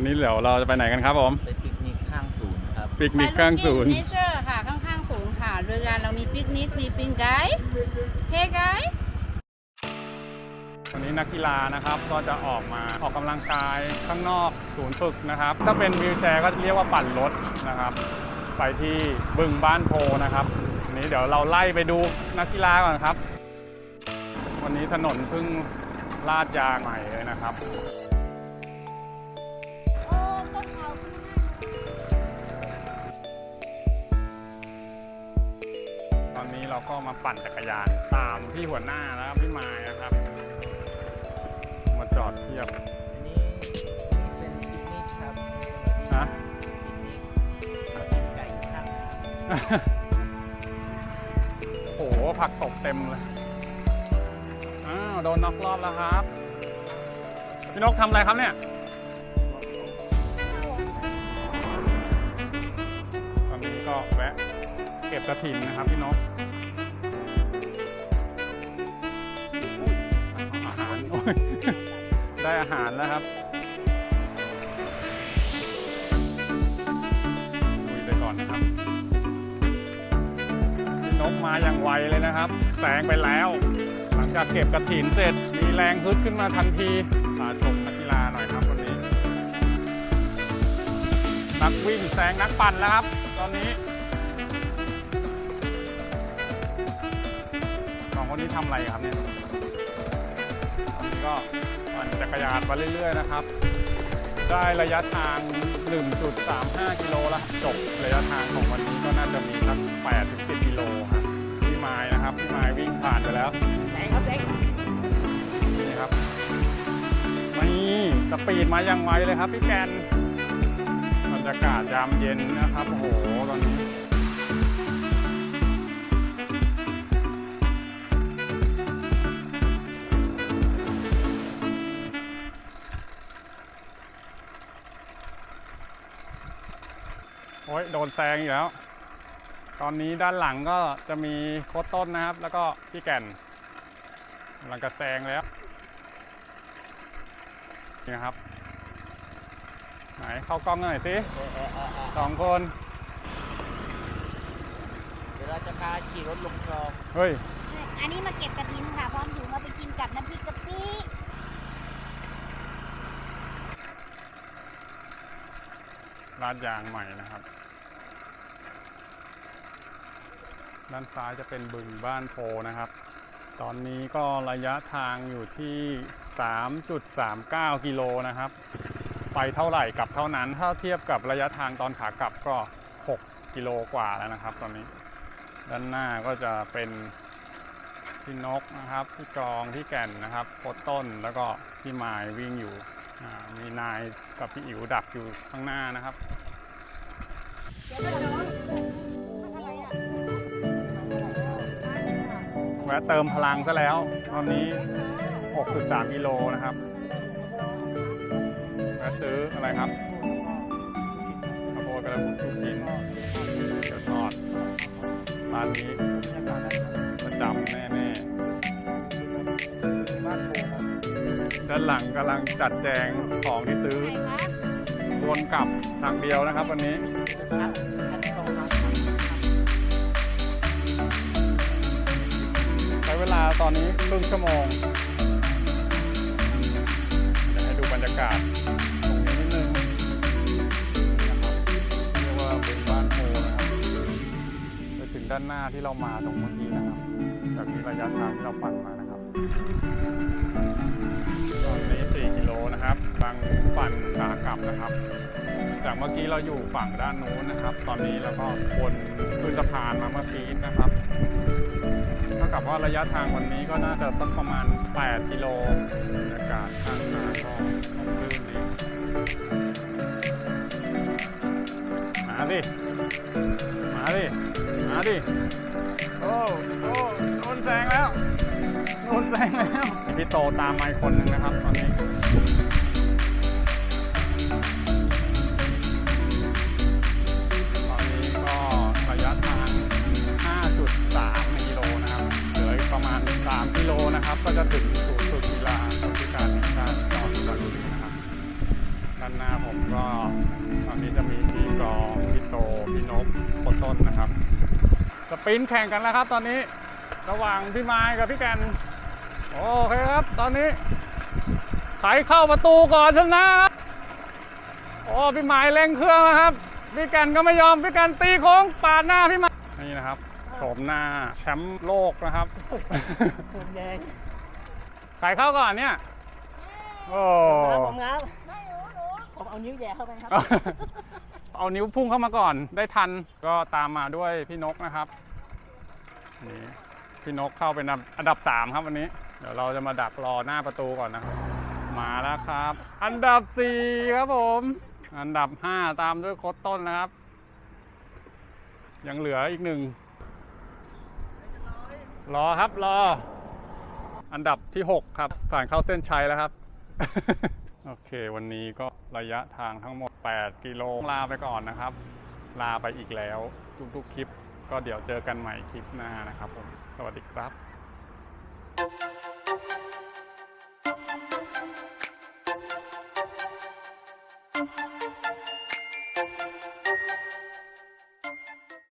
วันนี้เดี๋ยวเราจะไปไหนกันครับผมไปปิกนิกข้างศูนย์ครับปิกนิกข้างศูนย์ เนเจอร์ค่ะ ข้างๆศูนย์ค่ะโดยการเรามีปิกนิก มีปิงไกด์เฮไกด์ วันนี้นักกีฬานะครับก็จะออกมาออกกำลังกายข้างนอกศูนย์ฝึกนะครับ ถ้าเป็นวิวแชร์ก็เรียกว่าปั่นรถนะครับ ไปที่บึงบ้านโพนะครับวันนี้เดี๋ยวเราไล่ไปดูนักกีฬาก่อนครับ วันนี้ถนนเพิ่งลาดยางใหม่เลยนะครับ เราก็มาปั่นจักรยานตามพี่หัวหน้านะครับพี่มายนะครับ มาจอดเทียบอันนี้เป็นปิกนิกครับนะปิกนิกกินไก่อยู่ข้างทางโอ้โหผักตกเต็มเลย อ้าวโดนน็อกรอบแล้วครับ พี่นกทำอะไรครับเนี่ยตอนนี้ก็แวะเก็บกระถินนะครับพี่นก ได้อาหารแล้วครับลุยไปก่อนนะครับ นกมาอย่างไวเลยนะครับแซงไปแล้ว หลังจากเก็บกระถินเสร็จ มีแรงฮึดขึ้นมาทันทีพาชมนักกีฬาหน่อยครับวันนี้ นักวิ่งแซงนักปั่นแล้วครับ ตอนนี้สองคนนี้ทำอะไรครับเนี่ย ก็ปั่นจักรยานมาเรื่อยๆนะครับ ได้ระยะทาง 1.35 กิโลล้วครับจบระยะทางของวันนี้ก็น่าจะมีสัก8-10 กิโลครับพี่ไม้นะครับพี่ไม้วิ่งผ่านไปแล้วไหนครับไหนนี่ครับนี่สปีดมาอย่างไวเลยครับพี่แกนบรรยากาศยามเย็นนะครับโอ้โหตอนนี้ ยโดนแซงอีกแล้ว ตอนนี้ด้านหลังก็จะมีโค้ชต้นนะครับ แล้วก็พี่แก่นกำลังกระแซงแล้วนี่นะครับ ไหนเข้ากล้องหน่อยสิเออเออเออเออสองคน เดี๋ยวเราจะพาขี่รถลงคลองเฮ้ย อันนี้มาเก็บกระถินค่ะพร้อมถุงเอาไปกินกับน้ำพริกกะปิร้านยางใหม่นะครับ ด้านซ้ายจะเป็นบึงบ้านโพนะครับ ตอนนี้ก็ระยะทางอยู่ที่ 3.39 กิโลนะครับ ไปเท่าไหร่กลับเท่านั้น ถ้าเทียบกับระยะทางตอนขากลับก็ 6 กิโลกว่าแล้วนะครับ ตอนนี้ ด้านหน้าก็จะเป็นพี่นกนะครับ พี่กองพี่แก่นนะครับโคต้นแล้วก็พี่มายวิ่งอยู่ มีนายกับพี่อิ๋วดักอยู่ข้างหน้านะครับ แวะเติมพลังซะแล้ว ตอนนี้ 6.3กิโลนะครับแวะซื้ออะไรครับข้าวโพดกระปุกทุกชิ้นเดี๋ยวทอดร้านนี้ประจำแน่บ้านโพครับๆด้านหลังกำลังจัดแจงของที่ซื้อไหนคะวนกลับทางเดียวนะครับวันนี้ ช้เวลาตอนนี้ครึ่งชั่วโมงเดี๋ยวให้ดูบรรยากาศตรงนี้นิดนึงนะครับเรียกว่าเป็นบ้านโพนะครับไปถึงด้านหน้าที่เรามาตรงเมื่อกี้นะครับจากที่ระยะทางที่เราปั่นมานะครับ ตอนนี้ 4 กิโลนะครับบางปั่นขากลับนะครับ จากเมื่อกี้เราอยู่ฝั่งด้านนู้นนะครับ ตอนนี้เราก็วนขึ้นสะพานมาเมื่อกี้นะครับ กับว่าระยะทางวันนี้ก็น่าจะสักประมาณ 8 กิโลบรรยากาศข้างทางก็ร่มรื่นดีมาดิ มาดิ มาดิ โอ้โอ้โดนแซงแล้วโดนแซงแล้ว พี่โตตามมาอีกคนหนึ่งนะครับตอนนี้ ปรินต์แข่งกันแล้วครับ ตอนนี้ระหว่างพี่ไม้กับพี่แกนโอเคครับ ตอนนี้ใครเข้าประตูก่อนชนะครับโอ้พี่ไม้เร่งเครื่องแล้วครับพี่แกนก็ไม่ยอมพี่แกนตีโค้งปาดหน้าพี่ไม้นี่นะครับโฉมหน้าแชมป์โลกนะครับผมแดงใครเข้าก่อนเนี่ยโอ้ผมงับผมเอานิ้วแย่เข้าไปครับเอานิ้วพุ่งเข้ามาก่อนได้ทันก็ตามมาด้วยพี่นกนะครับ นี่พี่นกเข้าเป็นอันดับสามครับวันนี้ เดี๋ยวเราจะมาดักรอหน้าประตูก่อนนะครับ มาแล้วครับ อันดับสี่ครับผม อันดับห้าตามด้วยโคตต้นนะครับ ยังเหลืออีกหนึ่งรอครับรอ อันดับที่ 6 ครับผ่านเข้าเส้นชัยแล้วครับ โอเค วันนี้ก็ระยะทางทั้งหมด 8 กิโลลาไปก่อนนะครับ ลาไปอีกแล้ว ทุกๆคลิป ก็เดี๋ยวเจอกันใหม่คลิปหน้านะครับผม สวัสดีครับ